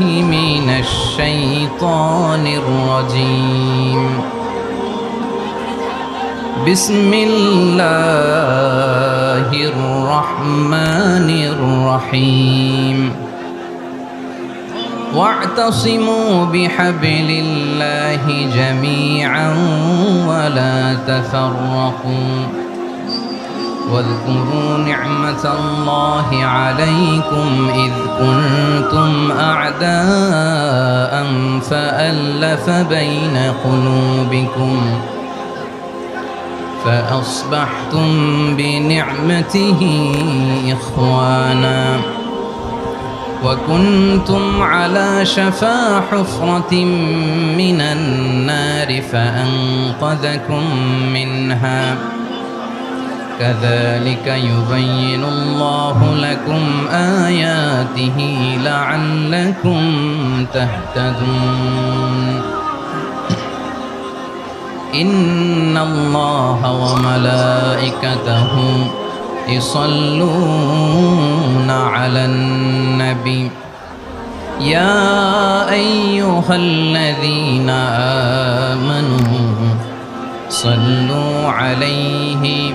بالله من الشيطان الرجيم. بسم الله الرحمن الرحيم. واعتصموا بحبل الله جميعا ولا تفرقوا. واذكروا نعمة الله عليكم إذ كنتم أعداء فألف بين قلوبكم فأصبحتم بنعمته إخوانا وكنتم على شفا حفرة من النار فأنقذكم منها كذلك يبين الله لكم آياته لعلكم تهتدون. إن الله وملائكته يصلون على النبي. يا أيها الذين آمنوا صلوا عليه.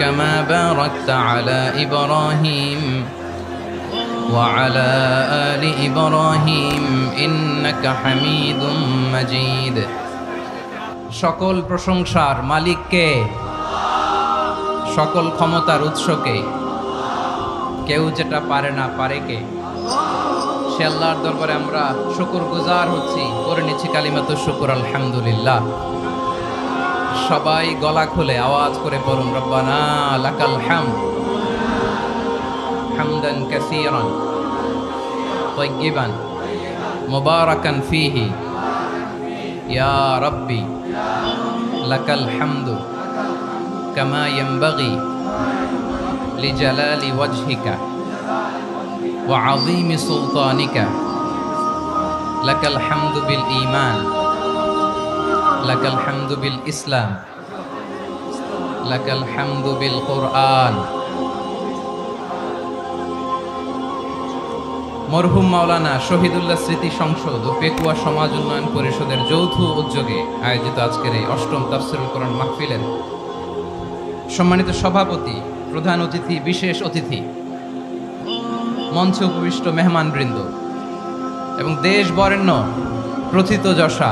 كما باركت على إبراهيم وعلى آل إبراهيم إنك حميد مجيد সকল প্রশংসার মালিককে সকল ক্ষমতার উৎসকে কেউ যেটা পারে না পারে কে সে আল্লাহর দরবারে আমরা শুকুর গুজার হচ্ছি করে নিচ্ছি কালিমাত শুকুর আলহামদুলিল্লাহ সবাই গলা খুলে আওয়াজ করে পড়ুন রব্বানা লাকাল হাম হামদান কাসীরান طيبا মুবারাকান ফীহি ইয়া রাব্বি লাকাল হামদু কামা ينبغي لجلال وجهك وعظيم سلطانك لك الحمد بالإيمان লাকাল হামদু বিল ইসলাম, লাকাল হামদু বিল কোরআন। মরহুম মাওলানা শহীদুল্লাহ স্মৃতি সংসদ ও পেকুয়া সমাজ উন্নয়ন পরিষদের যৌথ উদ্যোগে আয়োজিত আজকের এই অষ্টম তাফসিরুল কোরআন মাহফিলের সম্মানিত সভাপতি, প্রধান অতিথি, বিশেষ অতিথি, মঞ্চে উপবিষ্ট মেহমানবৃন্দ এবং দেশ বরেণ্য প্রথিত যশা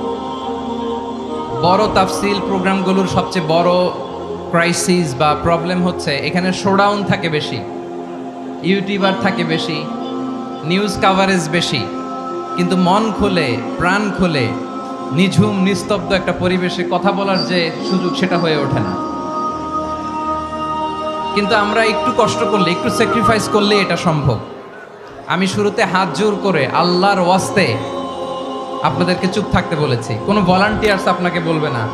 বড় তাফসিল প্রোগ্রামগুলোর সবচেয়ে বড় ক্রাইসিস বা প্রবলেম হচ্ছে, এখানে শোডাউন থাকে বেশি ইউটিউবার থাকে বেশি নিউজ কাভারেজ বেশি, কিন্তু মন খুলে, প্রাণ খুলে, নিঝুম, নিস্তব্ধ একটা পরিবেশে কথা বলার যে সুযোগ সেটা হয়ে ওঠে না। কিন্তু আমরা একটু কষ্ট করলে, একটু স্যাক্রিফাইস করলে এটা সম্ভব। আমি শুরুতে হাত জোর করে আল্লাহর ওয়াস্তে আপনাদেরকে চুপ থাকতে বলেছি। কোনো ভলান্টিয়ার্স আপনাকে বলবে না।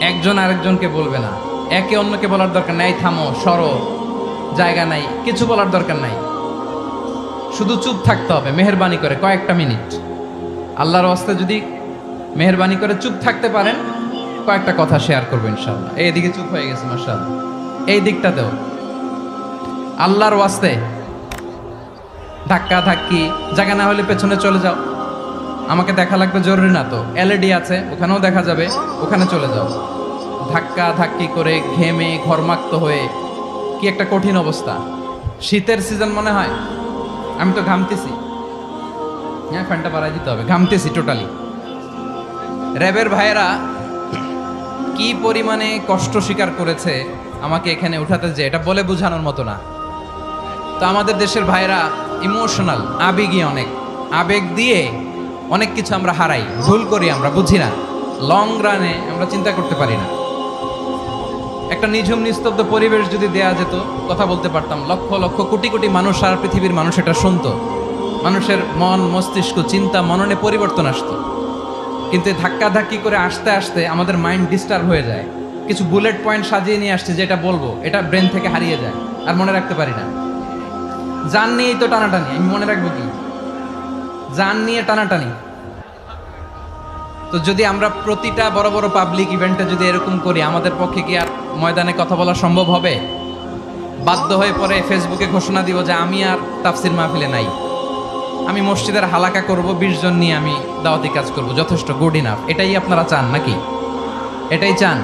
একজন আরেকজনকে বলবে না। একে অন্যকে বলার দরকার নাই, থামো, সরো। জায়গা নাই, কিছু বলার দরকার নাই। শুধু চুপ থাকতে হবে, মেহরবানি করে কয়েকটা মিনিট। আল্লাহর ওয়াস্তে যদি মেহরবানি করে চুপ থাকতে পারেন, কয়েকটা কথা শেয়ার করব ইনশাল্লাহ এইদিকে চুপ হয়ে গেছে মার্শাল্লাহ এই দিকটা দিকটাতেও। আল্লাহর ওয়াস্তে ধাক্কা ধাক্কি জায়গা না হলে পেছনে চলে যাও। আমাকে দেখা লাগবে জরুরি না তো। এলইডি আছে, ওখানেও দেখা যাবে। ওখানে চলে যাও। ধাক্কা ধাক্কি করে ঘেমে ঘরমাক্ত হয়ে, কি একটা কঠিন অবস্থা। শীতের সিজন মনে হয়, আমি তো ঘামতেছি। হ্যাঁ ফ্যানটা বাড়াই দিতে হবে। ঘামতেছি টোটালি র্যাবের ভাইয়েরা কি পরিমাণে কষ্ট স্বীকার করেছে আমাকে এখানে উঠাতে যে, এটা বলে বোঝানোর মতো না। তো আমাদের দেশের ভাইরা ইমোশনাল আবেগী অনেক। আবেগ দিয়ে অনেক কিছু আমরা হারাই, ভুল করি আমরা, বুঝি না। লং রানে আমরা চিন্তা করতে পারি না। একটা নিঝুম, নিস্তব্ধ পরিবেশ যদি দেয়া যেত, কথা বলতে পারতাম, লক্ষ লক্ষ কোটি কোটি মানুষ সারা পৃথিবীর মানুষ এটা শুনতো। মানুষের মন, মস্তিষ্ক, চিন্তা, মননে পরিবর্তন আসতো। কিন্তু ধাক্কাধাক্কি করে আসতে আসতে আমাদের মাইন্ড ডিস্টার্ব হয়ে যায়। কিছু বুলেট পয়েন্ট সাজিয়ে নিয়ে আসছে, যেটা বলব, এটা ব্রেন থেকে হারিয়ে যায়, আর মনে রাখতে পারি না। জান নিয়েই তো টানাটানি, আমি মনে রাখব কি? জান নিয়ে টানাটানি। তো যদি আমরা প্রতিটা বড় বড় পাবলিক ইভেন্টে যদি এরকম করি, আমাদের পক্ষে কি আর ময়দানে কথা বলা সম্ভব হবে? বাধ্য হয়ে পরে ফেসবুকে ঘোষণা দিব যে আমি আর তাফসির মাহফিলে নাই। আমি মসজিদের হালাকা করব, বিশ জন নিয়ে আমি দাওয়াতি কাজ করব। যথেষ্ট গুড ইনাফ এটাই আপনারা চান নাকি? এটাই চান?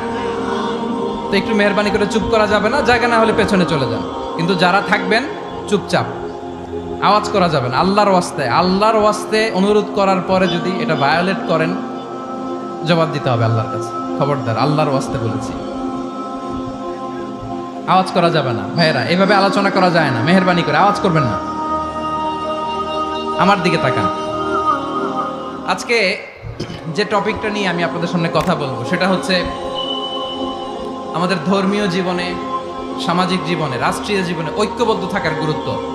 তো একটু মেহরবানি করে চুপ করা যাবে না? জায়গা না হলে পেছনে চলে যান। কিন্তু যারা থাকবেন, চুপচাপ। আওয়াজ করা যাবে না, আল্লাহর ওয়াস্তে। আল্লাহর ওয়াস্তে অনুরোধ করার পরে যদি এটা ভায়োলেট করেন, জবাব দিতে হবে আল্লাহর কাছে। খবরদার, আল্লাহর ওয়াস্তে বলেছি। আওয়াজ করা যাবে না। ভাইয়েরা, এভাবে আলোচনা করা যায় না। মেহরবানি করে আওয়াজ করবেন না। আমার দিকে তাকান। আজকে যে টপিকটা নিয়ে আমি আপনাদের সামনে কথা বলব, সেটা হচ্ছে আমাদের ধর্মীয় জীবনে, সামাজিক জীবনে, রাষ্ট্রীয় জীবনে ঐক্যবদ্ধ থাকার গুরুত্ব।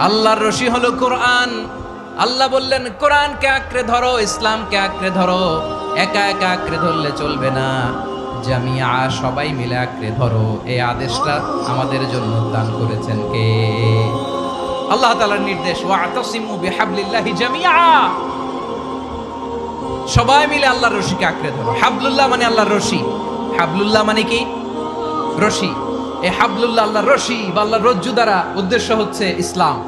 আল্লাহর রশি হলো কোরআন। আল্লাহ বললেন, কোরআনকে আঁকড়ে ধরো, ইসলামকে আঁকড়ে ধরো। একা একা আঁকড়ে ধরলে চলবে না। জামিয়া, সবাই মিলে আঁকড়ে ধরো। এই আদেশটা আমাদের জন্য দান করেছেন কে? আল্লাহ তালার নির্দেশ, ওয়াতাসিমু বিহাবলিল্লাহি জামিয়া। সবাই মিলে আল্লাহর রশিকে আঁকড়ে ধরো। হাবলুল্লাহ মানে আল্লাহর রশি। হাবলুল্লাহ মানে কি? রশি। এই হাবলুল্লাহ আল্লাহর রশি বা আল্লাহর রজ্জু দ্বারা উদ্দেশ্য হচ্ছে ইসলাম।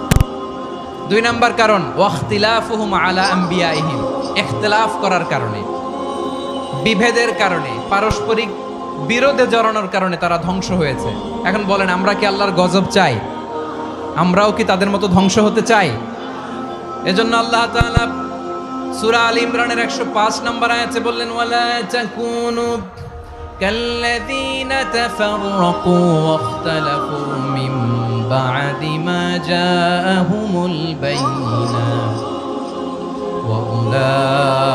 দুই নাম্বার কারণ, ওয়াখতিলাফুহুম আলা আম্বিয়াইহিম, এখতলাফ করার কারণে, বিভেদের কারণে, পারস্পরিক বিরোধে জড়ানোর কারণে তারা ধ্বংস হয়েছে। এখন বলেন, আমরা কি আল্লাহর গজব চাই? আমরাও কি তাদের মতো ধ্বংস হতে চাই? এজন্য আল্লাহ তাআলা সূরা আল ইমরানের 105 নম্বর আয়াতে বললেন, ওয়ালা তাকুনু কাল্লাযীনা তাফাররাকু ওয়াখতালাফু মিন بعد ما جاءهم البينات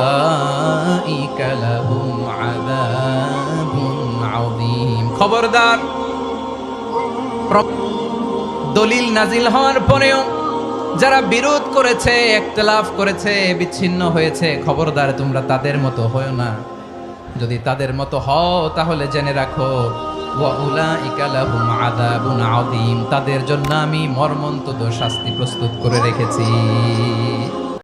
وأولئك لهم عذاب عظيم খবরদার প্র- দলিল নাজিল হওয়ার পরেও যারা বিরোধ করেছে একতলাফ করেছে বিচ্ছিন্ন হয়েছে খবরদার তোমরা তাদের মতো হও না যদি তাদের মতো হও তাহলে জেনে রাখো তাদের জন্য আমি মর্মন্তদ শাস্তি প্রস্তুত করে রেখেছি।